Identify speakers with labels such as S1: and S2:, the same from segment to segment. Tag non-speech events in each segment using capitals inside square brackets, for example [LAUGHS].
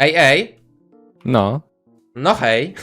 S1: Ej, ej,
S2: No,
S1: no hej.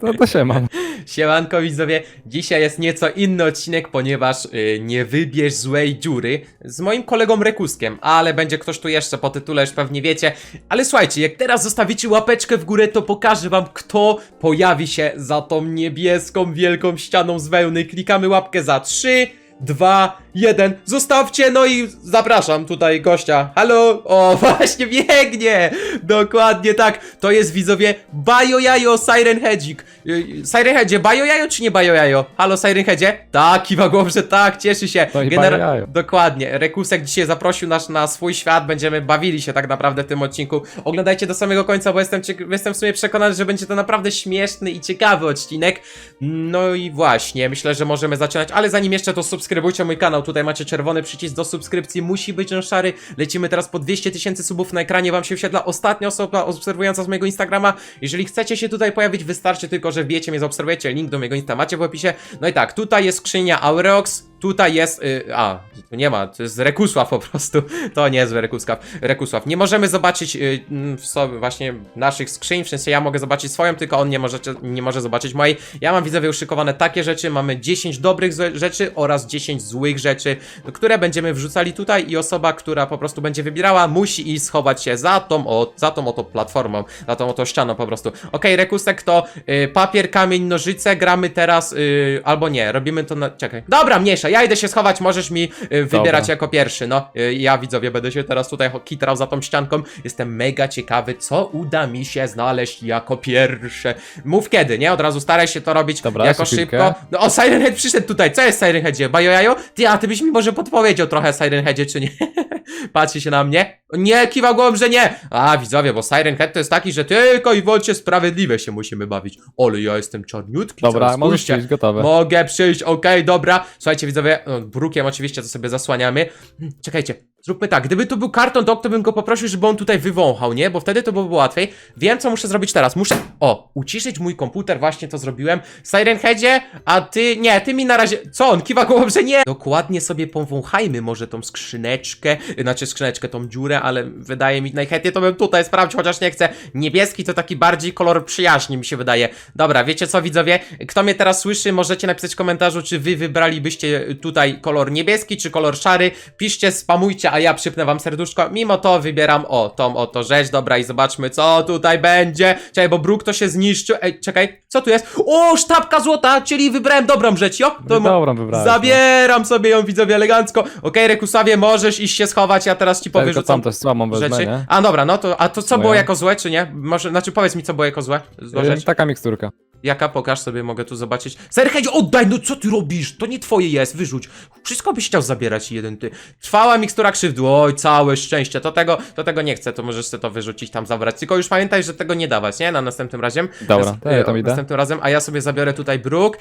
S2: to, [LAUGHS] to się mam.
S1: Siemanko widzowie, dzisiaj jest nieco inny odcinek, ponieważ y, nie wybierz złej dziury z moim kolegą Rekuskiem, ale będzie ktoś tu jeszcze po tytule, już pewnie wiecie. Ale słuchajcie, jak teraz zostawicie łapeczkę w górę, to pokażę wam kto pojawi się za tą niebieską wielką ścianą z wełny. Klikamy łapkę za 3, 2, 1, zostawcie, no i zapraszam tutaj gościa. Halo? O, [LAUGHS] właśnie biegnie! Dokładnie tak, to jest widzowie Bajo Jajo Siren Hedzik. Y, Siren Headzie, Bajo Jajo czy nie Bajo Jajo? Halo Siren Headzie? Tak, kiwa głową, że tak, cieszy się.
S2: To Bajo Jajo.
S1: Dokładnie, Rekusek dzisiaj zaprosił nas na swój świat, będziemy bawili się tak naprawdę w tym odcinku. Oglądajcie do samego końca, bo jestem, jestem w sumie przekonany, że będzie to naprawdę śmieszny i ciekawy odcinek. No i właśnie, myślę, że możemy zaczynać, ale zanim jeszcze to subskrybujcie mój kanał, tutaj macie czerwony przycisk do subskrypcji, musi być on szary. Lecimy teraz po 200 tysięcy subów na ekranie, wam się wyświetla ostatnia osoba obserwująca z mojego Instagrama. Jeżeli chcecie się tutaj pojawić, wystarczy tylko, że wbijecie mnie, zaobserwujecie, link do mojego Insta macie w opisie. No i tak, tutaj jest skrzynia Aureox, Tutaj jest. Y, a, tu nie ma, to jest Rekusław po prostu. [LAUGHS] To nie jest Rekusław. Rekusław. Nie możemy zobaczyć y, w sobie właśnie naszych skrzyń. W sensie ja mogę zobaczyć swoją, tylko on nie może, nie może zobaczyć mojej. Ja mam widzowie uszykowane takie rzeczy. Mamy 10 dobrych rzeczy oraz 10 złych rzeczy, które będziemy wrzucali tutaj. I osoba, która po prostu będzie wybierała, musi iść schować się za tą, o, za tą oto platformą, za tą oto ścianą po prostu. Okej, Rekusek to y, papier, kamień, nożyce. Gramy teraz, y, albo nie, robimy to na. Czekaj. Dobra, mniejsza, ja idę się schować, możesz mi y, wybierać
S2: Dobra.
S1: jako pierwszy. No, y, ja widzowie będę się teraz tutaj kitrał za tą ścianką. Jestem mega ciekawy, co uda mi się znaleźć jako pierwsze. Mów kiedy, nie? Od razu staraj się to robić
S2: Dobra,
S1: jako szybko.
S2: chwilkę.
S1: No, o, Siren Head przyszedł tutaj. Co jest Siren Headzie? Bajo jajo? Ty, a ty byś mi może podpowiedział trochę Siren Headzie, czy nie? [LAUGHS] Patrzy się na mnie. Nie, kiwa głową, że nie. A, widzowie, bo Siren Head to jest taki, że tylko i wyłącznie sprawiedliwe się musimy bawić. Ja jestem czarniutki.
S2: Dobra, możesz
S1: spójrzcie.
S2: przyjść, gotowe.
S1: Mogę przyjść, okej, dobra. Słuchajcie, widzowie, no, brukiem oczywiście to sobie zasłaniamy. Hmm, Czekajcie, zróbmy tak. Gdyby tu był karton dog, to bym go poprosił, żeby on tutaj wywąchał, nie? Bo wtedy to by było łatwiej. Wiem, co muszę zrobić teraz. Muszę, o, uciszyć mój komputer, właśnie to zrobiłem. Siren Headzie, a ty, nie, ty mi na razie, co on, kiwa głową, że nie. Dokładnie sobie powąchajmy może tą skrzyneczkę, znaczy skrzyneczkę, tą dziurę, ale wydaje mi, najchętniej to bym tutaj sprawdził, chociaż nie chcę. Niebieski to taki bardziej kolor przyjaźni, mi się wydaje. Dobra, wiecie co, widzowie? Kto mnie teraz słyszy, możecie napisać w komentarzu, czy wy wybralibyście tutaj kolor niebieski, czy kolor szary. Piszcie, spamujcie, a ja przypnę wam serduszko. Mimo to wybieram, o, tą oto rzecz, dobra, i zobaczmy, co tutaj będzie. Czekaj, bo bruk to się zniszczył. Ej, czekaj, co tu jest? O, sztabka złota, czyli wybrałem dobrą rzecz, jo? To mo-
S2: Dobrą wybrałeś. no.
S1: Zabieram sobie ją, widzowie, elegancko. Okej, Rekusawie, możesz iść się schować, ja teraz ci
S2: Tylko
S1: powyrzucam
S2: tam też słabą wezmę,
S1: rzeczy.
S2: nie?
S1: A dobra, no to, a to co
S2: Moja.
S1: było jako złe, czy nie? Może, znaczy powiedz mi, co było jako złe? Zła
S2: Y,
S1: rzecz?
S2: Taka miksturka.
S1: Jaka? Pokaż sobie, mogę tu zobaczyć. Serhedź, oddaj, no co ty robisz? To nie twoje jest, wyrzuć. Wszystko byś chciał zabierać jeden ty. Trwała mikstura krzywdy, oj, całe szczęście. To tego, to tego nie chcę, to możesz sobie to wyrzucić, tam zabrać. Tylko już pamiętaj, że tego nie dawać, nie? Na następnym razem.
S2: Dobra, to ja tam
S1: e,
S2: idę.
S1: Następnym razem, a ja sobie zabiorę tutaj bruk.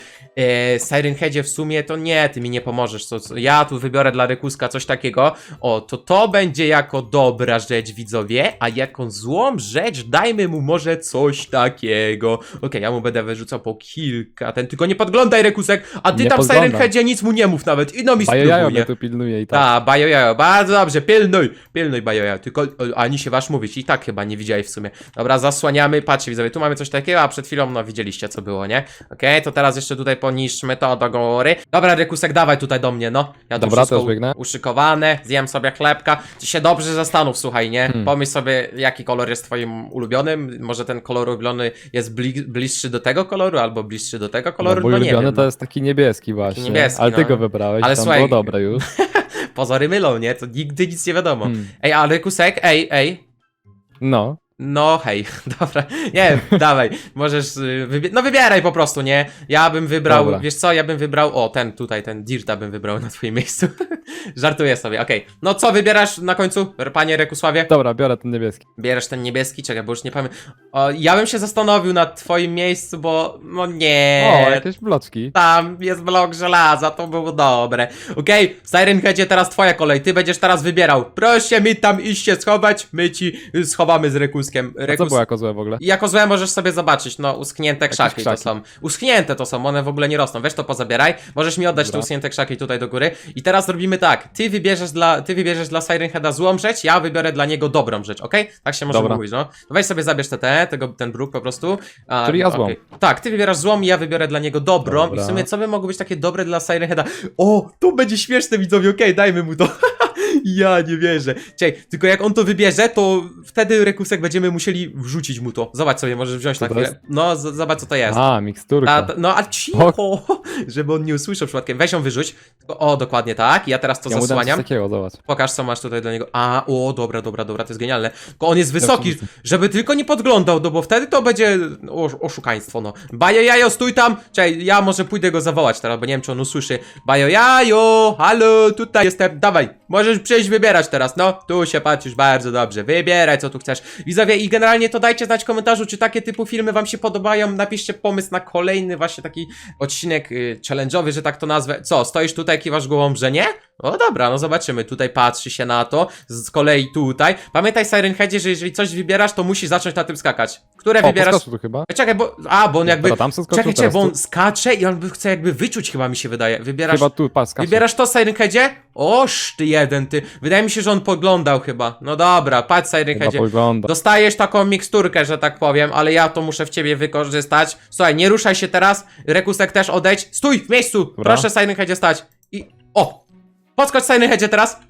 S1: Siren Headzie w sumie to nie, ty mi nie pomożesz. To, co- ja tu wybiorę dla Rekuska coś takiego. O, to to będzie jako dobra rzecz, widzowie, a jako złą rzecz dajmy mu może coś takiego. Okej, ja mu będę wyrzucał po kilka, ten tylko nie podglądaj Rekusek, a ty
S2: Nie
S1: tam
S2: podglądam.
S1: Siren Headzie nic mu nie mów nawet. I no mi
S2: Bajo jajo
S1: spróbuje.
S2: mnie tu pilnuje i tak.
S1: Ta, bajojajo, bardzo dobrze, pilnuj, pilnuj bajojajo, tylko o, ani się wasz mówić, i tak chyba nie widziałeś w sumie. Dobra, zasłaniamy, patrzcie widzowie, tu mamy coś takiego, a przed chwilą, no widzieliście co było, nie? Okej, to teraz jeszcze tutaj poniszczmy to do góry. Dobra, Rekusek, dawaj tutaj do mnie, no. Ja tu
S2: Dobra,
S1: wszystko
S2: też biegnę.
S1: uszykowane, zjem sobie chlebka. Ty się dobrze zastanów, słuchaj, nie?
S2: Hmm.
S1: Pomyśl sobie, jaki kolor jest twoim ulubionym, może ten kolor ulubiony jest bli bliższy do tego koloru, albo bliższy do tego koloru,
S2: no,
S1: no,
S2: mój
S1: nie
S2: ulubiony
S1: wiem.
S2: to
S1: no.
S2: jest taki niebieski właśnie.
S1: niebieski,
S2: ale ty
S1: no.
S2: go wybrałeś,
S1: Ale
S2: tam
S1: słuchaj-
S2: było dobre już. [LAUGHS]
S1: Pozory mylą, nie? To nigdy nic nie wiadomo.
S2: Hmm.
S1: Ej, ale Rekusek, ej, ej,
S2: No,
S1: No hej, [LAUGHS] dobra, nie, dawaj, możesz, y, wybie- no wybieraj po prostu, nie? Ja bym wybrał,
S2: Dobra.
S1: wiesz co, ja bym wybrał, o ten tutaj, ten Dirta bym wybrał na twoim miejscu, [LAUGHS] żartuję sobie, okej. No co wybierasz na końcu, panie Rekusławie?
S2: dobra, biorę ten niebieski.
S1: Bierzesz ten niebieski, czekaj, bo już nie pamiętam, o, ja bym się zastanowił nad twoim miejscu, bo, no nie,
S2: O, jakieś bloczki.
S1: tam jest blok żelaza, to było dobre. Okej, Siren Headzie, teraz twoja kolej, ty będziesz teraz wybierał. Proszę mi tam iść się schować, my ci y, schowamy z Rekuskiem. rekuskiem.
S2: A co było jako złe w ogóle?
S1: Jako złe możesz sobie zobaczyć, no uschnięte krzaki, to
S2: krzaki.
S1: są. Uschnięte to są, one w ogóle nie rosną. Weź to pozabieraj. Możesz mi oddać te
S2: Dobra.
S1: uschnięte krzaki tutaj do góry. I teraz robimy tak. Ty wybierzesz dla, ty wybierzesz dla Siren Heada złą rzecz, ja wybiorę dla niego dobrą rzecz, okej? Tak się może
S2: Dobra.
S1: mówić, no. To weź sobie zabierz te, te tego, ten bruk po prostu. A,
S2: Czyli ja złą.
S1: okej. Tak, ty wybierasz złą i ja wybiorę dla niego dobrą. I
S2: Dobra.
S1: w sumie co by mogło być takie dobre dla Siren Heada? O, to będzie śmieszne widzowie, okej, dajmy mu to. [LAUGHS] Ja nie wierzę. Czekaj, tylko jak on to wybierze, to wtedy Rekusek będziemy musieli wrzucić mu to. Zobacz sobie, możesz wziąć na
S2: to
S1: chwilę.
S2: jest?
S1: No, z- zobacz co to jest.
S2: A, miksturka.
S1: A, no, a cicho, [LAUGHS] żeby on nie usłyszał przypadkiem. Weź ją wyrzuć. Tylko, o, dokładnie tak. Ja teraz to
S2: ja mu dam coś
S1: zasłaniam.
S2: takiego, zobacz.
S1: Pokaż, co masz tutaj dla niego. A, o, dobra, dobra, dobra, to jest genialne. Tylko on jest wysoki, żeby tylko nie podglądał, no bo wtedy to będzie o, oszukaństwo, no. Bajo jajo, stój tam! Czekaj, ja może pójdę go zawołać teraz, bo nie wiem, czy on usłyszy. Bajo jajo, halo, tutaj jestem, dawaj, możesz przyjść wybierać teraz, no. Tu się patrzysz bardzo dobrze, wybieraj, co tu chcesz. Widzowie, i generalnie to dajcie znać w komentarzu, czy takie typu filmy wam się podobają. Napiszcie pomysł na kolejny właśnie taki odcinek y, challenge'owy, że tak to nazwę. Co, stoisz tutaj, kiwasz głową, że nie? O dobra, no zobaczymy. Tutaj patrzy się na to. Z kolei tutaj. Pamiętaj, Siren Headzie, że jeżeli coś wybierasz, to musisz zacząć na tym skakać. Które
S2: O,
S1: wybierasz?
S2: podskoczył tu chyba.
S1: Czekaj, bo. A, bo on jakby.
S2: Dobra, tam skoczył,
S1: Czekaj, czekaj,
S2: teraz
S1: bo on
S2: tu.
S1: skacze i on by chce jakby wyczuć, chyba mi się wydaje. Wybierasz.
S2: Chyba tu, skacze.
S1: Wybierasz to, Siren Headzie? Oż ty jeden, ty. Wydaje mi się, że on podglądał chyba. No dobra, patrz, Siren
S2: Chyba
S1: Headzie.
S2: pogląda.
S1: Dostajesz taką miksturkę, że tak powiem, ale ja to muszę w ciebie wykorzystać. Słuchaj, nie ruszaj się teraz. Rekusek też odejdź. Stój w miejscu! Proszę, Siren Headzie, stać. I. O! Podskocz, Siren Headzie, teraz.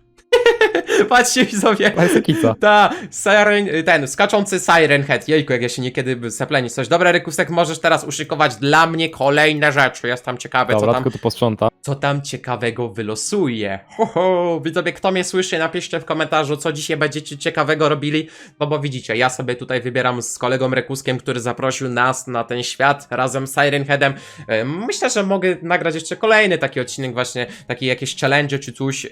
S1: [LAUGHS] Patrzcie, widzowie.
S2: A jest ekica.
S1: Ta, siren, ten, skaczący Siren Head. Jejku, jak ja się niekiedy sepleni coś. Dobra, Rekusek, możesz teraz uszykować dla mnie kolejne rzeczy. Jestem ciekawy, co
S2: Dobra,
S1: tam
S2: tylko tu posprząta.
S1: co tam ciekawego wylosuje. Ho, ho, widzowie, kto mnie słyszy, napiszcie w komentarzu, co dzisiaj będziecie ciekawego robili, no bo widzicie, ja sobie tutaj wybieram z kolegą Rekuskiem, który zaprosił nas na ten świat razem z Siren Headem. E, Myślę, że mogę nagrać jeszcze kolejny taki odcinek właśnie, taki jakieś challenge czy coś, yy,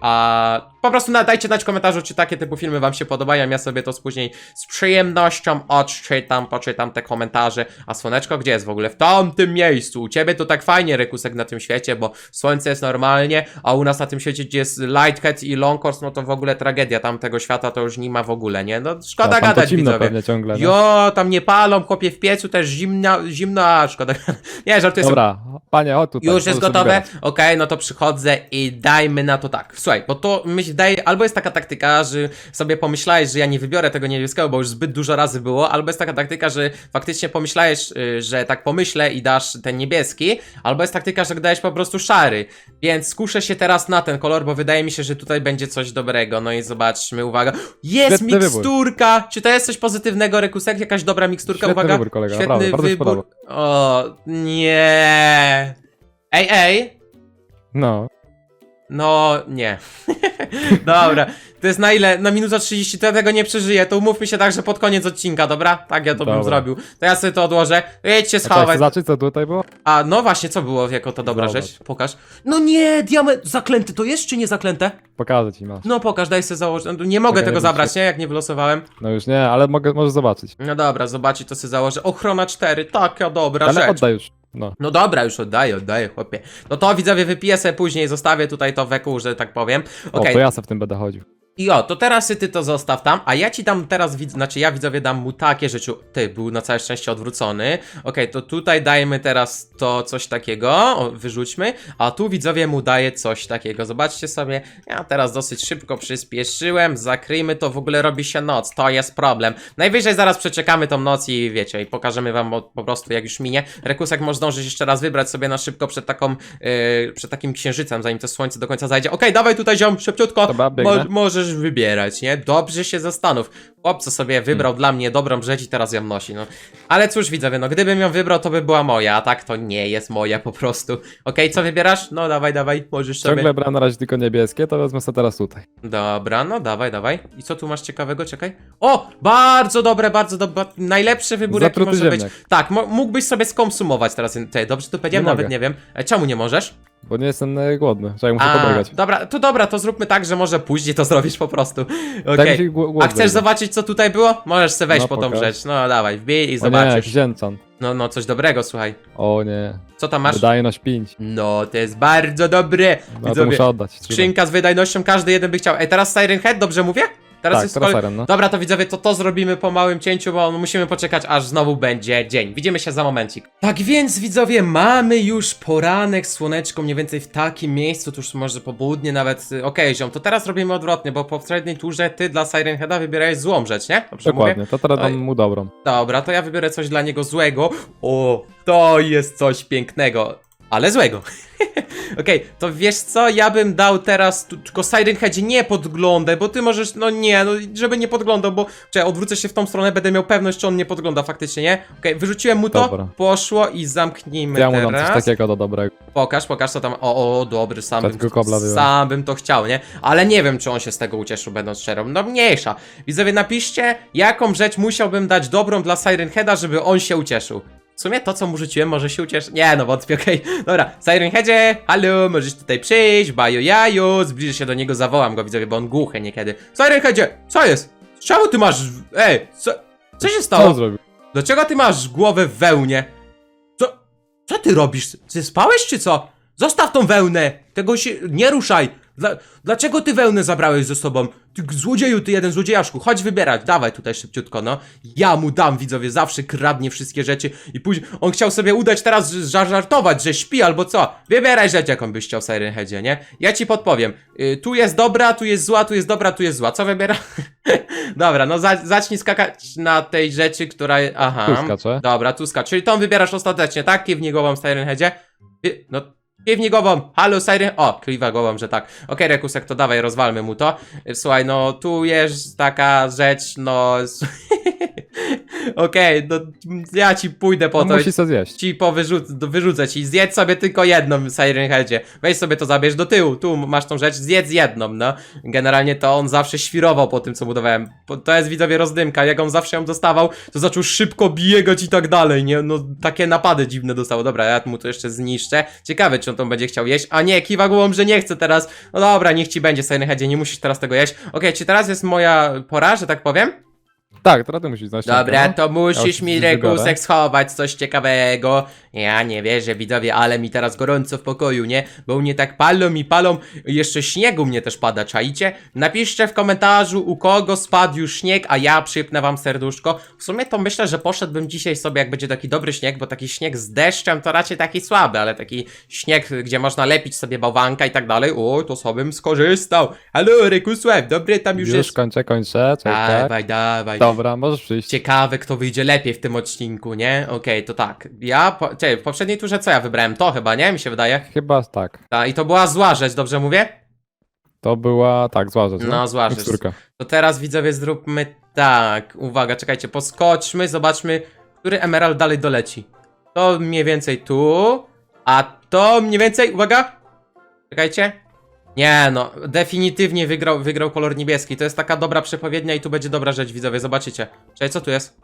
S1: a po prostu na, dajcie znać w komentarzu, czy takie typu filmy wam się podobają, ja sobie to później z przyjemnością odczytam, poczytam te komentarze, a słoneczko gdzie jest w ogóle? W tamtym miejscu, u ciebie to tak fajnie, Rekusek, na tym świecie, bo słońce jest normalnie, a u nas na tym świecie, gdzie jest Lighthead i Longcourse, no to w ogóle tragedia tamtego świata to już nie ma w ogóle, nie? No szkoda
S2: tam to
S1: gadać,
S2: zimno
S1: widzowie.
S2: pewnie ciągle. nie?
S1: Jo, tam nie palą, chłopie w piecu też zimna, zimno, a szkoda. [LAUGHS] Nie, żartuję sobie.
S2: Dobra, panie, o tutaj.
S1: Już jest
S2: sobie
S1: gotowe? Okej, no to przychodzę i dajmy na to tak. Słuchaj, bo to się wydaje, albo jest taka taktyka, że sobie pomyślałeś, że ja nie wybiorę tego niebieskiego, bo już zbyt dużo razy było, albo jest taka taktyka, że faktycznie pomyślałeś, y, że tak pomyślę i dasz ten niebieski, albo jest taktyka, że dajesz po prostu szary. Więc skuszę się teraz na ten kolor, bo wydaje mi się, że tutaj będzie coś dobrego. No i zobaczmy, uwaga. Jest
S2: Świetny wybór.
S1: miksturka! Czy to jest coś pozytywnego, Rekusek? Jakaś dobra miksturka?
S2: Świetny
S1: uwaga.
S2: wybór, kolega,
S1: Świetny
S2: się
S1: wybór. O, nie. Ej, ej.
S2: No.
S1: No, nie. [LAUGHS] dobra, to jest na ile? Na minuta 30, to ja tego nie przeżyję. To umówmy się tak, że pod koniec odcinka, dobra? Tak ja to bym
S2: Dobra.
S1: zrobił. To ja sobie to odłożę. Jedź się
S2: A chcesz zacząć, co tutaj było?
S1: A, no właśnie, co było jako to dobra
S2: Zobacz.
S1: rzecz? Pokaż. No nie, diament. Zaklęty to jest, czy nie zaklęte?
S2: Pokażę ci, masz.
S1: No pokaż, daj sobie założyć. No, Nie mogę
S2: Czekaj,
S1: tego zabrać, nie? Jak nie wylosowałem.
S2: No już nie, ale mogę, możesz zobaczyć.
S1: No dobra, zobaczyć to sobie założę. Ochrona 4, taka dobra
S2: Ale
S1: rzecz.
S2: oddaj już. No.
S1: No dobra, już oddaję, oddaję, chłopie. No to widzowie wypiję sobie później, zostawię tutaj to weku, że tak powiem.
S2: O,
S1: Okej,
S2: to ja se w tym będę chodził.
S1: I o, to teraz ty to zostaw tam, a ja ci dam teraz, widz... znaczy ja widzowie dam mu takie rzeczy. Ty, był na całe szczęście odwrócony. Okej, to tutaj dajemy teraz to coś takiego, o, wyrzućmy, a tu widzowie mu daję coś takiego. Zobaczcie sobie, ja teraz dosyć szybko przyspieszyłem, zakryjmy to, w ogóle robi się noc, to jest problem. Najwyżej zaraz przeczekamy tą noc i wiecie, i pokażemy wam po prostu jak już minie. Rekusek może zdążyć jeszcze raz wybrać sobie na szybko przed taką, yy, przed takim księżycem, zanim to słońce do końca zajdzie. Okej, dawaj tutaj ziom, szybciutko.
S2: Dobra.
S1: Mo- możesz wybierać, nie? Dobrze się zastanów. Chłopco sobie wybrał dla mnie dobrą rzecz i teraz ją nosi, no. Ale cóż, widzowie, no gdybym ją wybrał, to by była moja, a tak to nie jest moja po prostu. Okej, co wybierasz? No dawaj, dawaj, możesz sobie...
S2: Ciągle brałem na razie tylko niebieskie, to wezmę sobie teraz tutaj.
S1: Dobra, no dawaj, dawaj. I co tu masz ciekawego? Czekaj. O! Bardzo dobre, bardzo dobre. Najlepszy wybór, jaki
S2: Zatruty
S1: może być.
S2: ziemniak.
S1: Tak, mo- mógłbyś sobie skonsumować teraz. Ty, dobrze to powiedziałem?
S2: Nie
S1: Nawet
S2: mogę.
S1: nie wiem. E, czemu nie możesz?
S2: Bo nie jestem e, głodny, że ja muszę pobiegać.
S1: dobra, to dobra, to zróbmy tak, że może później to zrobisz po prostu. Okej.
S2: mi się gło-
S1: A chcesz zobaczyć, co tutaj było? Możesz sobie wejść
S2: No,
S1: po tą
S2: pokaż.
S1: rzecz. No dawaj, wbij i
S2: O nie,
S1: zobaczysz.
S2: jakiś.
S1: No, no, coś dobrego, słuchaj.
S2: O nie.
S1: Co tam masz?
S2: Wydajność 5.
S1: No, to jest bardzo dobre.
S2: No to
S1: Widzowie,
S2: muszę oddać.
S1: skrzynka z wydajnością, każdy jeden by chciał. Ej, teraz Siren Head, dobrze mówię? Teraz
S2: tak,
S1: jest
S2: teraz
S1: kolej-
S2: no.
S1: Dobra, to widzowie, to to zrobimy po małym cięciu, bo musimy poczekać, aż znowu będzie dzień. Widzimy się za momencik. Tak więc, widzowie, mamy już poranek, słoneczko mniej więcej w takim miejscu, tuż może popołudnie nawet. y, Okej, ziom, to teraz robimy odwrotnie, bo po poprzedniej turze ty dla Siren Heada wybierałeś złą rzecz, nie? Dobrze mówię?
S2: Dokładnie, to teraz dam mu dobrą.
S1: Dobra, to ja wybiorę coś dla niego złego. O, to jest coś pięknego, ale złego. [LAUGHS] Okej, to wiesz co, ja bym dał teraz, tu, tylko Siren Headzie nie podglądaj, bo ty możesz, no nie, no żeby nie podglądał, bo, czekaj, odwrócę się w tą stronę, będę miał pewność, czy on nie podgląda faktycznie, nie? Okej, wyrzuciłem mu to,
S2: Dobra.
S1: poszło i zamknijmy
S2: Ja mu dam
S1: teraz.
S2: coś takiego do dobrego.
S1: Pokaż, pokaż co tam, o, o, dobry, sam bym,
S2: kobla
S1: sam bym to chciał, nie? Ale nie wiem, czy on się z tego ucieszył, będąc szczerą, no mniejsza. Widzowie, napiszcie, jaką rzecz musiałbym dać dobrą dla Siren Heada, żeby on się ucieszył. W sumie to, co mu rzuciłem, może się ucieszy. Nie, no wątpię, okej. Dobra, Siren Headzie, halo, możesz tutaj przyjść, bajo jaju, zbliżę się do niego, zawołam go, widzowie, bo on głuchy niekiedy. Siren Headzie, co jest? Czemu ty masz... Ej, co... Co się
S2: Co
S1: stało?
S2: on zrobił?
S1: Dlaczego ty masz głowę w wełnie? Co? Co ty robisz? Ty spałeś czy co? Zostaw tą wełnę! Tego się... nie ruszaj! Dla... Dlaczego ty wełnę zabrałeś ze sobą? Ty złodzieju, ty jeden złodziejaszku, chodź wybierać, dawaj tutaj szybciutko, no. Ja mu dam, widzowie, zawsze kradnie wszystkie rzeczy i później... On chciał sobie udać teraz zażartować, że śpi albo co. Wybieraj rzecz, jaką byś chciał, Siren Headzie, nie? Ja ci podpowiem. Y, tu jest dobra, tu jest zła, tu jest dobra, tu jest zła. Co wybiera? [LAUGHS] Dobra, no za, zacznij skakać na tej rzeczy, która... Aha.
S2: Tu skacze.
S1: Dobra, tu skacz. Czyli tą wybierasz ostatecznie, tak? Kiwnij głową Siren Headzie. Wy- No, kiwnij głową. Halo Siren... O, kliwa głową, że tak. Okej, Rekusek, to dawaj, rozwalmy mu to. Słuchaj, no, tu jest taka rzecz, no... [LAUGHS] [LAUGHS] Okej, no, ja ci pójdę po
S2: On
S1: to.
S2: musi co zjeść.
S1: Ci powyrzuc wyrzucę ci. Zjedz sobie tylko jedną Siren Headzie. Weź sobie to zabierz do tyłu. Tu masz tą rzecz, zjedz jedną, no. Generalnie to on zawsze świrował po tym, co mu dawałem. Po- To jest widzowie rozdymka. Jak on zawsze ją dostawał, to zaczął szybko biegać i tak dalej, nie? No takie napady dziwne dostało. Dobra, ja mu to jeszcze zniszczę. Ciekawe, czy on to będzie chciał jeść. A nie, kiwa głową, że nie chce teraz. No dobra, niech ci będzie Siren Headzie, nie musisz teraz tego jeść. Okej, czy teraz jest moja pora, że tak powiem?
S2: Tak, teraz ty musisz znać.
S1: Dobra,
S2: no.
S1: to musisz
S2: już
S1: mi
S2: wybiorę.
S1: Rekusek schować coś ciekawego. Ja nie wierzę, widzowie, ale mi teraz gorąco w pokoju, nie? Bo u mnie tak palą i palą. Jeszcze śniegu mnie też pada, czaicie? Napiszcie w komentarzu, u kogo spadł już śnieg, a ja przypnę wam serduszko. W sumie to myślę, że poszedłbym dzisiaj sobie, jak będzie taki dobry śnieg, bo taki śnieg z deszczem to raczej taki słaby, ale taki śnieg, gdzie można lepić sobie bałwanka i tak dalej. O, to sobie bym skorzystał. Halo, Rekusłew, dobry tam już,
S2: Już
S1: jest.
S2: kończę, kończę. Czekaj.
S1: Dawaj, dawaj.
S2: Dobra, możesz przyjść.
S1: Ciekawe, kto wyjdzie lepiej w tym odcinku, nie? Okej, to tak. Ja, po, czekaj, w poprzedniej turze co ja wybrałem? To chyba, nie? Mi się wydaje.
S2: Chyba tak.
S1: Ta, I to była zła rzecz, dobrze mówię?
S2: To była, tak, zła rzecz.
S1: No, zła rzecz.
S2: Miksturka.
S1: To teraz widzowie zróbmy tak. Uwaga, czekajcie, poskoczmy, zobaczmy, który emerald dalej doleci. To mniej więcej tu, a to mniej więcej, uwaga! Czekajcie. Nie no, definitywnie wygrał, wygrał kolor niebieski. To jest taka dobra przepowiednia i tu będzie dobra rzecz, widzowie, zobaczycie. Czekaj, co tu jest?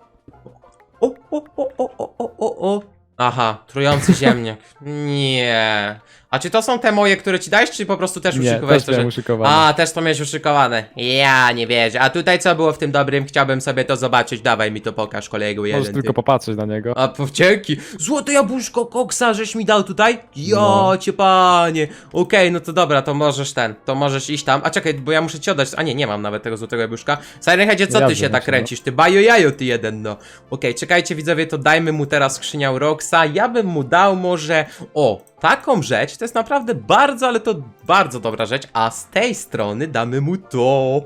S1: O, o, o, o, o, o, o, o. Aha, trujący ziemniak. Nie. A czy to są te moje, które ci dałeś, czy po prostu też
S2: Nie,
S1: uszykowałeś
S2: też
S1: to,
S2: miałem uszykowane.
S1: A, też to miałeś uszykowane. Ja nie wierzę. A tutaj co było w tym dobrym? Chciałbym sobie to zobaczyć. Dawaj mi to pokaż, kolego jeden.
S2: Możesz
S1: ty.
S2: tylko popatrzeć na niego.
S1: A, po- dzięki. Złote jabłuszko koksa, żeś mi dał tutaj? Jo,
S2: No.
S1: cię panie. Okej, no to dobra, to możesz ten, to możesz iść tam. A czekaj, bo ja muszę ci oddać. A nie, nie mam nawet tego złotego jabłuszka. Sirenheadzie, co
S2: Ja
S1: ty się tak
S2: muszę,
S1: kręcisz? Ty bajo jajo, ty jeden, no. Okej, czekajcie widzowie, to dajmy mu teraz skrzyniał Roxa. Ja bym mu dał może... O, taką rzecz, to jest naprawdę bardzo, ale to bardzo dobra rzecz. A z tej strony damy mu to.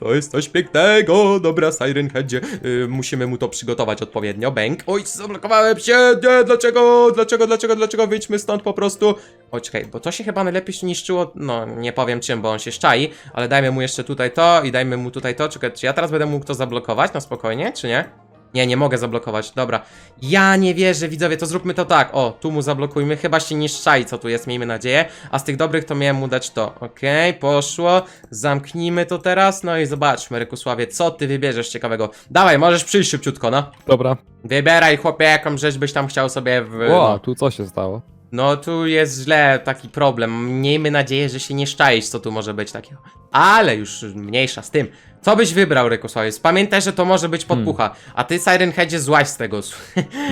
S1: To jest coś pięknego. Dobra, Sirenheadzie, yy, musimy mu to przygotować odpowiednio. Bęk. Oj, zablokowałem się. Nie, dlaczego? Dlaczego, dlaczego, dlaczego? Wyjdźmy stąd po prostu. Oj, czekaj, bo to się chyba najlepiej niszczyło. No, nie powiem czym, bo on się szczai, ale dajmy mu jeszcze tutaj to i dajmy mu tutaj to. Czekaj, czy ja teraz będę mógł to zablokować na spokojnie, czy nie? Nie, nie mogę zablokować, dobra. Ja nie wierzę, widzowie, to zróbmy to tak. O, tu mu zablokujmy, chyba się nie szczai, co tu jest, miejmy nadzieję. A z tych dobrych to miałem mu dać to. Okej, poszło. Zamknijmy to teraz, no i zobaczmy, Rykusławie, co ty wybierzesz ciekawego. Dawaj, możesz przyjść szybciutko, no.
S2: Dobra.
S1: Wybieraj, chłopie, jaką rzecz byś tam chciał sobie w...
S2: O,
S1: No.
S2: tu co się stało?
S1: No tu jest źle, taki problem. Miejmy nadzieję, że się nie szczaisz, co tu może być takiego. Ale już mniejsza z tym. Co byś wybrał, Rykusławiec? Pamiętaj, że to może być podpucha. A ty, Siren Headzie, złaź z tego.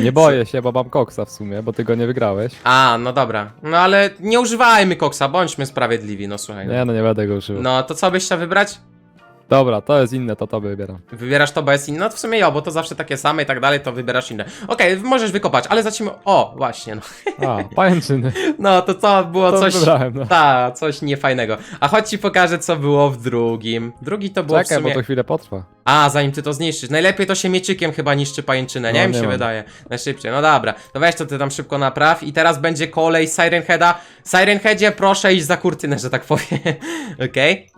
S2: Nie boję się, bo mam koksa w sumie, bo ty go nie wygrałeś.
S1: A, no dobra. No ale nie używajmy koksa, bądźmy sprawiedliwi, no słuchaj. No,
S2: Nie, no nie będę go używał.
S1: no to co byś chciał wybrać?
S2: Dobra, to jest inne, to to wybieram.
S1: Wybierasz to, bo jest inne? No to w sumie ja, bo to zawsze takie same i tak dalej, to wybierasz inne. Okej, możesz wykopać, ale zacznijmy... O, właśnie, no.
S2: A, pajęczyny. [LAUGHS]
S1: No, to co było
S2: To
S1: coś...
S2: wybrałem, no.
S1: Ta, coś niefajnego. A chodź ci pokażę, co było w drugim. Drugi to było
S2: Czekaj,
S1: w sumie...
S2: bo to chwilę potrwa.
S1: A, zanim ty to zniszczysz. Najlepiej to się mieczykiem chyba niszczy pajęczynę, nie?
S2: No,
S1: Mi
S2: nie
S1: się
S2: mam.
S1: wydaje. Najszybciej. No dobra, to weź to ty tam szybko napraw. I teraz będzie kolej Siren Heada. Siren Headzie, proszę iść za kurtynę, że tak powiem. [LAUGHS] Okej?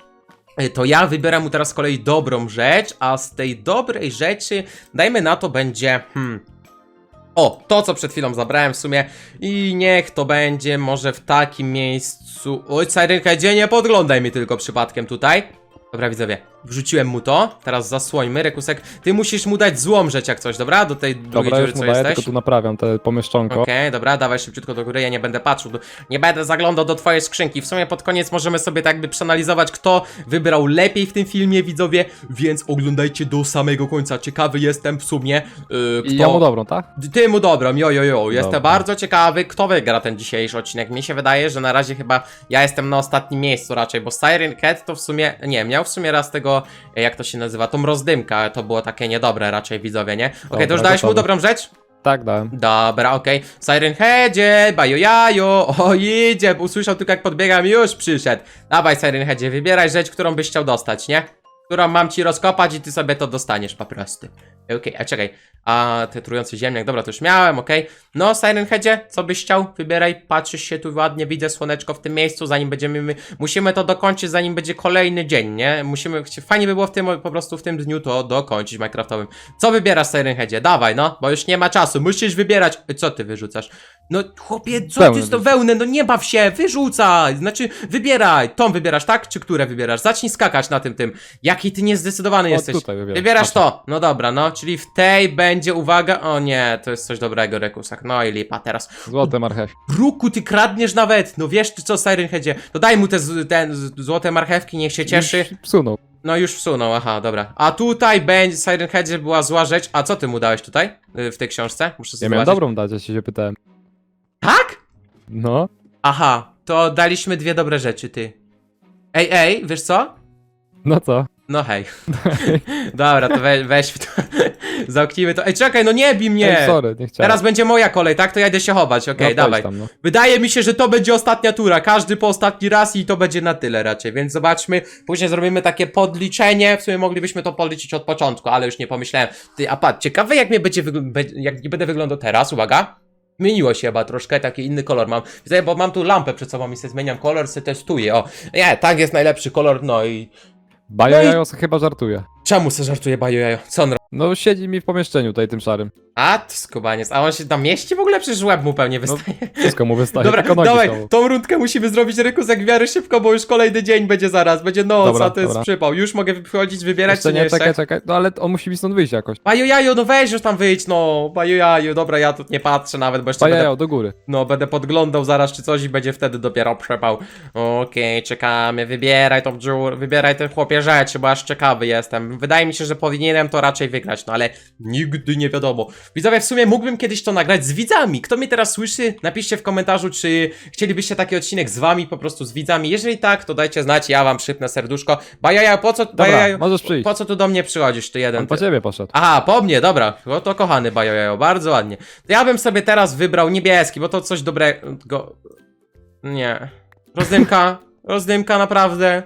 S1: Y, To ja wybieram mu teraz z kolei dobrą rzecz, a z tej dobrej rzeczy, dajmy na to, będzie. Hmm. O, to co przed chwilą zabrałem w sumie i niech to będzie może w takim miejscu. Oj, Siren Headzie, nie podglądaj mi tylko przypadkiem tutaj. Dobra, widzowie, wrzuciłem mu to, teraz zasłońmy, Rekusek, ty musisz mu dać złą rzecz jak coś, dobra? Do tej drugiej
S2: Dobra,
S1: dziury,
S2: już mu
S1: co
S2: daję,
S1: jesteś.
S2: tylko tu naprawiam te pomieszczonko.
S1: Okej, dobra, dawaj szybciutko do góry, ja nie będę patrzył, do, nie będę zaglądał do twojej skrzynki. W sumie pod koniec możemy sobie tak jakby przeanalizować, kto wybrał lepiej w tym filmie, widzowie, więc oglądajcie do samego końca. Ciekawy jestem w sumie, yy, kto...
S2: I ja mu dobrą, tak?
S1: Ty mu dobrą, jo, jo, jo. Jestem
S2: Dobra.
S1: bardzo ciekawy, kto wygra ten dzisiejszy odcinek. Mi się wydaje, że na razie chyba ja jestem na ostatnim miejscu raczej, bo Siren Cat to w sumie, nie, miał w sumie raz tego, e, jak to się nazywa, tą rozdymka, to było takie niedobre raczej, widzowie, nie? Okej, to
S2: Dobra,
S1: już dałeś mu dobrą rzecz?
S2: Tak, dałem.
S1: Dobra, okej. Siren Headzie, bajo jajo, o idzie, usłyszał tylko jak podbiegam, już przyszedł. Dawaj Siren Headzie, wybieraj rzecz, którą byś chciał dostać, nie? Którą mam ci rozkopać i ty sobie to dostaniesz po prostu. Okej, a czekaj, a te trujący ziemniak, dobra, to już miałem, okej. No, Siren Headzie, co byś chciał? Wybieraj, patrzysz się tu ładnie, widzę słoneczko w tym miejscu, zanim będziemy, my, musimy to dokończyć, zanim będzie kolejny dzień, nie? Musimy, fajnie by było w tym, po prostu w tym dniu to dokończyć Minecraftowym. Co wybierasz, Siren Headzie? Dawaj, no, bo już nie ma czasu, musisz wybierać. Co ty wyrzucasz? No, chłopie, co
S2: Wełnę
S1: ty z tą wełnę? No nie baw się, wyrzucaj! Znaczy, wybieraj. Tą wybierasz, tak? Czy które wybierasz? Zacznij skakać na tym, tym. Jaki ty niezdecydowany
S2: O,
S1: jesteś. Wybierasz
S2: Patrz.
S1: to. No dobra, no, czyli w tej będzie, uwaga, o nie, to jest coś dobrego, Rekusak. No i lipa teraz.
S2: Złote marchewki.
S1: Ruku, ty kradniesz nawet. No wiesz ty co, Siren Headzie. To daj mu te z- ten, z- złote marchewki, niech się cieszy.
S2: Już Psunął.
S1: No już wsunął, aha, dobra. A tutaj będzie, Siren Headzie była zła rzecz. A co ty mu dałeś tutaj? y, W tej książce? Muszę
S2: Ja miałem
S1: zobaczyć.
S2: dobrą dać, ja się pytałem.
S1: Tak?
S2: No.
S1: Aha, to daliśmy dwie dobre rzeczy, ty. Ej, ej, wiesz co?
S2: No co?
S1: No hej. Dobra, to we, weź to. Zamknijmy to. Ej, czekaj, no nie bij mnie!
S2: Ej, sorry, nie chciałem.
S1: Teraz będzie moja kolej, tak? To ja idę się chować, okej,
S2: no,
S1: dawaj.
S2: Tam, no.
S1: Wydaje mi się, że to będzie ostatnia tura. Każdy po ostatni raz i to będzie na tyle raczej. Więc zobaczmy. Później zrobimy takie podliczenie. W sumie moglibyśmy to podliczyć od początku, ale już nie pomyślałem. Ty, a patrz, ciekawe jak mnie będzie wygl- be- jak nie będę wyglądał teraz, uwaga. Zmieniło się chyba troszkę, taki inny kolor mam. Widzę, bo mam tu lampę przed sobą i sobie zmieniam kolor, sobie testuję. O, nie, tak jest najlepszy kolor, no i...
S2: Bajo
S1: No i-
S2: jajo chyba żartuje.
S1: Czemu se żartuje Bajo Jajo? Co on robi?
S2: No siedzi mi w pomieszczeniu tutaj tym szarym.
S1: A, to skubaniec. A on się tam mieści w ogóle? Przecież łeb mu pewnie
S2: No,
S1: wystaje.
S2: wszystko mu wystaje,
S1: Dobra,
S2: tylko nogi
S1: dawaj,
S2: są.
S1: tą rundkę musimy zrobić Rekusek w miarę szybko, bo już kolejny dzień będzie zaraz, będzie noc,
S2: Dobra,
S1: a to jest
S2: dobra.
S1: przypał. Już mogę wychodzić, wybierać,
S2: Jeszcze
S1: czy nie
S2: nie,
S1: jeszcze?
S2: czekaj, czekaj. No ale on musi mi stąd wyjść jakoś.
S1: Baju jaju, no weź już tam wyjdź, no. Baju jaju, dobra, ja tu nie patrzę nawet, bo jeszcze będę,
S2: jajo, do góry.
S1: no, będę podglądał zaraz czy coś i będzie wtedy dopiero przepał. Okej, czekamy, wybieraj tą dziurę, wybieraj ten chłopie rzeczy, bo aż ciekawy jestem. Wydaje mi się, że powinienem to raczej wygrać, no ale nigdy nie wiadomo. Widzowie, w sumie mógłbym kiedyś to nagrać z widzami. Kto mnie teraz słyszy, napiszcie w komentarzu, czy chcielibyście taki odcinek z wami, po prostu z widzami. Jeżeli tak, to dajcie znać, ja wam przypnę serduszko. Bajaja, po co,
S2: Dobra,
S1: bajaja,
S2: możesz przyjść.
S1: po co tu do mnie przychodzisz, ty jeden?
S2: On po
S1: Ty?
S2: ciebie poszedł.
S1: Aha, po mnie, dobra. No to kochany bajojajo, bardzo ładnie. To ja bym sobie teraz wybrał niebieski, bo to coś dobrego. Nie. Rozdymka, rozdymka naprawdę.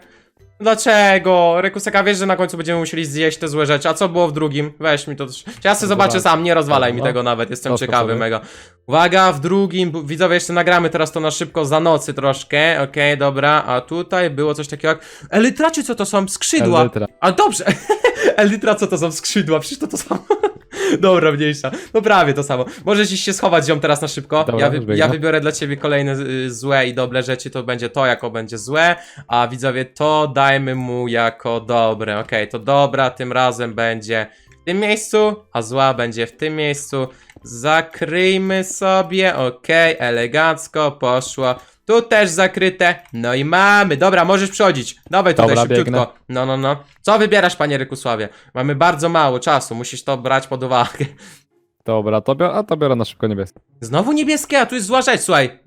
S1: Dlaczego? Rekuseka, wiesz, że na końcu będziemy musieli zjeść te złe rzeczy. A co było w drugim? Weź mi to. Ja sobie zobaczę sam, nie rozwalaj mi tego nawet. Jestem
S2: Proszę
S1: ciekawy,
S2: sobie.
S1: mega. Uwaga, w drugim. Widzowie, jeszcze nagramy teraz to na szybko za nocy troszkę. Okej, dobra. A tutaj było coś takiego jak. Elytra, czy co to są? Skrzydła.
S2: Elytra.
S1: A dobrze. [LAUGHS] Elytra, co to są skrzydła? Przecież to to samo. [LAUGHS] Dobra, mniejsza. No prawie to samo. Możesz iść się schować ziom teraz na szybko.
S2: Dobra,
S1: ja, wy, ja wybiorę dla ciebie kolejne y, złe i dobre rzeczy. To będzie to, jako będzie złe. A widzowie, to dajmy mu jako dobre. Okej, to dobra tym razem będzie w tym miejscu, a zła będzie w tym miejscu. Zakryjmy sobie. Okej, elegancko poszło. Tu też zakryte. No i mamy. Dobra, możesz przychodzić. Dawaj tutaj
S2: Dobra,
S1: szybciutko.
S2: biegnę.
S1: No, no, no. Co wybierasz, panie Rykusławie? Mamy bardzo mało czasu, musisz to brać pod uwagę.
S2: Dobra, to biorę, a to biorę na szybko niebieskie.
S1: Znowu niebieskie, a tu jest zła rzecz, słuchaj.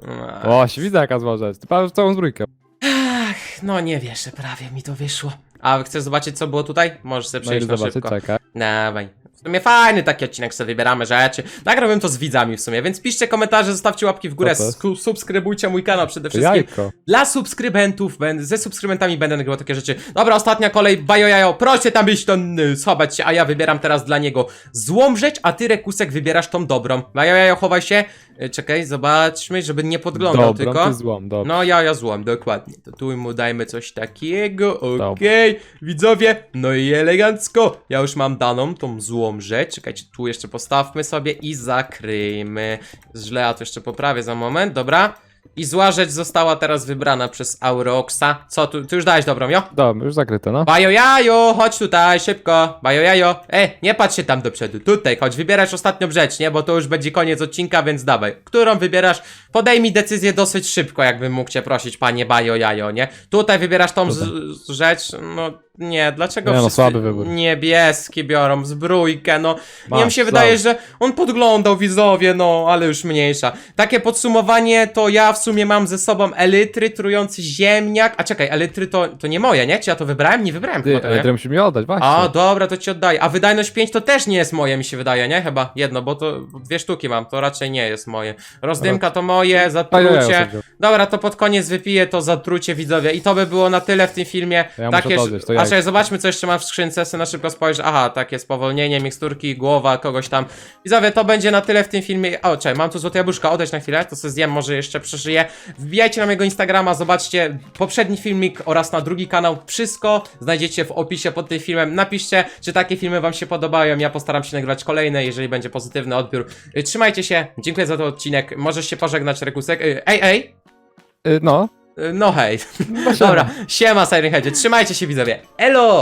S2: O, widzę jaka zła rzecz. Ty patrz całą zbrójkę.
S1: Ach, no nie wierzę, prawie mi to wyszło. A chcesz zobaczyć, co było tutaj? Możesz sobie
S2: No i
S1: przejść na
S2: zobaczyć,
S1: szybko.
S2: czekaj.
S1: Dawaj. W sumie fajny taki odcinek, sobie wybieramy rzeczy. Nagrałbym to z widzami w sumie, więc piszcie komentarze, zostawcie łapki w górę,
S2: to
S1: sku- subskrybujcie mój kanał przede wszystkim.
S2: jajko.
S1: Dla subskrybentów, będę, ze subskrybentami będę nagrywał takie rzeczy. Dobra, ostatnia kolej, bajo jajo, proszę tam iść, to y, schować się, a ja wybieram teraz dla niego złą rzecz, a ty, Rekusek, wybierasz tą dobrą. Bajo jajo, chowaj się. Y, Czekaj, zobaczmy, żeby nie podglądał
S2: Dobrą,
S1: tylko.
S2: ty złą, dobra.
S1: No, ja, ja złom, dokładnie. To tu mu dajmy coś takiego, okej. Widzowie, no i elegancko. Ja już mam daną tą złą rzecz. Czekajcie, tu jeszcze postawmy sobie i zakryjmy. Źle, a to jeszcze poprawię za moment, dobra. I zła rzecz została teraz wybrana przez Auroxa. Co, tu, ty już dałeś dobrą, jo?
S2: Dobra, już zakryte, no.
S1: Bajo jajo, chodź tutaj, szybko. Bajo jajo. E, nie patrz się tam do przodu. Tutaj, chodź, wybierasz ostatnią rzecz, nie? Bo to już będzie koniec odcinka, więc dawaj. Którą wybierasz? Podejmij decyzję dosyć szybko, jakbym mógł cię prosić, panie Bajo jajo, nie? Tutaj wybierasz tą z, z rzecz, no nie, dlaczego
S2: Nie, no,
S1: wszyscy
S2: słaby wybór.
S1: niebieskie biorą, zbrójkę, no. nie
S2: Masz,
S1: mi się wydaje, że on podglądał widzowie, no, ale już mniejsza. Takie podsumowanie to ja w sumie mam ze sobą elitry, trujący ziemniak. A czekaj, elitry to, to nie moje, nie? Czy ja to wybrałem? Nie wybrałem
S2: Ty,
S1: chyba tego, nie?
S2: musisz mi oddać, właśnie.
S1: A, dobra, to ci oddaję. A wydajność 5 to też nie jest moje, mi się wydaje, nie? Chyba jedno, bo to dwie sztuki mam, to raczej nie jest moje. Rozdymka to moje,
S2: ja, ja
S1: zatrucie. Dobra, to pod koniec wypiję to zatrucie widzowie. I to by było na tyle w tym filmie.
S2: Ja muszę
S1: Takie.
S2: odjąć, to
S1: A
S2: jajko.
S1: Czekaj, zobaczmy, co jeszcze mam w skrzynce. Se na szybko spojrzę. Aha, takie spowolnienie, miksturki, głowa kogoś tam. Widzowie, to będzie na tyle w tym filmie. O, czekaj, mam tu złote jabłuszka, odejdź na chwilę, to sobie zjem, może jeszcze przeżyję. Wbijajcie na mojego Instagrama, zobaczcie poprzedni filmik oraz na drugi kanał. Wszystko znajdziecie w opisie pod tym filmem. Napiszcie, czy takie filmy wam się podobają. Ja postaram się nagrywać kolejne, jeżeli będzie pozytywny odbiór. Y, Trzymajcie się, dziękuję za ten odcinek. Możesz się pożegnać, Rekusek. Y, Ej, ej!
S2: Y, No.
S1: No hej. Dobra, siema Siren Headzie, trzymajcie się widzowie. Elo!